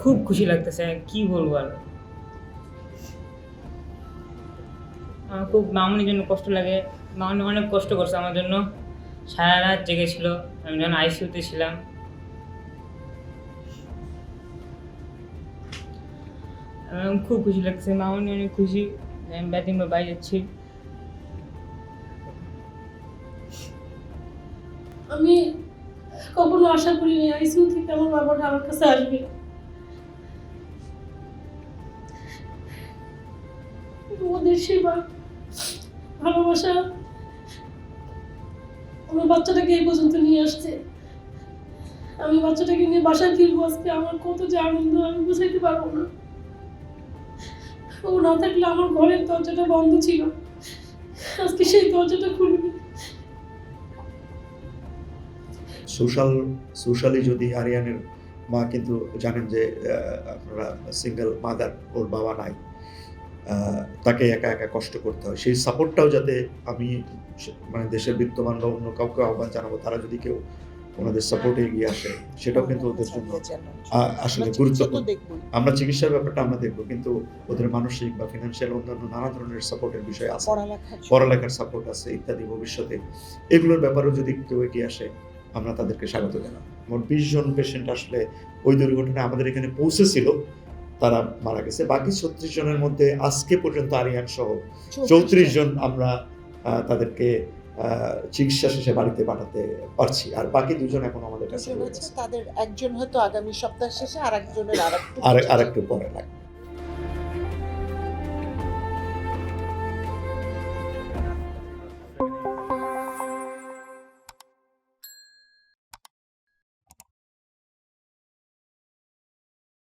খুব খুশি লাগতেছে কি বলব আর? আমার খুব মামনির জন্য কষ্ট লাগে, মামনি অনেক কষ্ট করছে আমার জন্য। সারা রাত জেগেছিল আমি যখন আইসিউতে ছিলাম। খুব খুশি লাগছে মামনি অনেক খুশি, আমি ব্যাটিং বা বাইরে যাচ্ছি। আমি কখনো আশা করিনি আইসিইউ থেকে আমার বাবাটা আমার কাছে আসবে। ওদের সেবা, ভালোবাসা। আমার বাচ্চাটাকে এই পর্যন্ত নিয়ে আসছে। আমি বাচ্চাটাকে নিয়ে বাসায় ফিরবো আজকে, আমার কত যে আনন্দ, আমি বুঝাইতে পারব না। ও না থাকলে আমার ঘরের দরজাটা বন্ধ ছিল। আজকে সেই দরজাটা খুলবে। সোশ্যাল সোশ্যালি যদি আরিয়ানের মা কিন্তু জানেন যে আপনারা সিঙ্গেল মাদার ওর বাবা নাই। তাকে একা একা কষ্ট করতে হয়। সেই সাপোর্টটাও যাতে আমি মানে দেশের বিত্তমান বা অন্য কাউকে আহ্বান জানাব তারা যদি কেউ ওনাদের সাপোর্টে এগিয়ে আসে সেটাও কিন্তু ওদের জন্য আসলে গুরুত্বপূর্ণ। আমরা চিকিৎসার ব্যাপারটা আমরা দেখব কিন্তু ওদের মানসিক বা ফিনান্সিয়াল অন্যান্য নানা ধরনের সাপোর্টের বিষয় আছে। পড়ালেখার সাপোর্ট আছে ইত্যাদি ভবিষ্যতে। এগুলোর ব্যাপারেও যদি কেউ এগিয়ে আসে আমরা তাদেরকে স্বাগত জানাব। মোট বিশ জন পেশেন্ট আসলে ওই দুর্ঘটনায় আমাদের এখানে পৌঁছেছিল তারা মারা গেছে। বাকি ছত্রিশ জনের মধ্যে আজকে পর্যন্ত আরিয়ান সহ চৌত্রিশ জন। আমরা তাদেরকে আহ, চিকিৎসা শেষে বাড়িতে পাঠাতে পারছি। আর বাকি দুজন এখন আমাদের কাছে। তাদের একজন হয়তো আগামী সপ্তাহ শেষে আর একজনের আর একটু পরে লাগবে।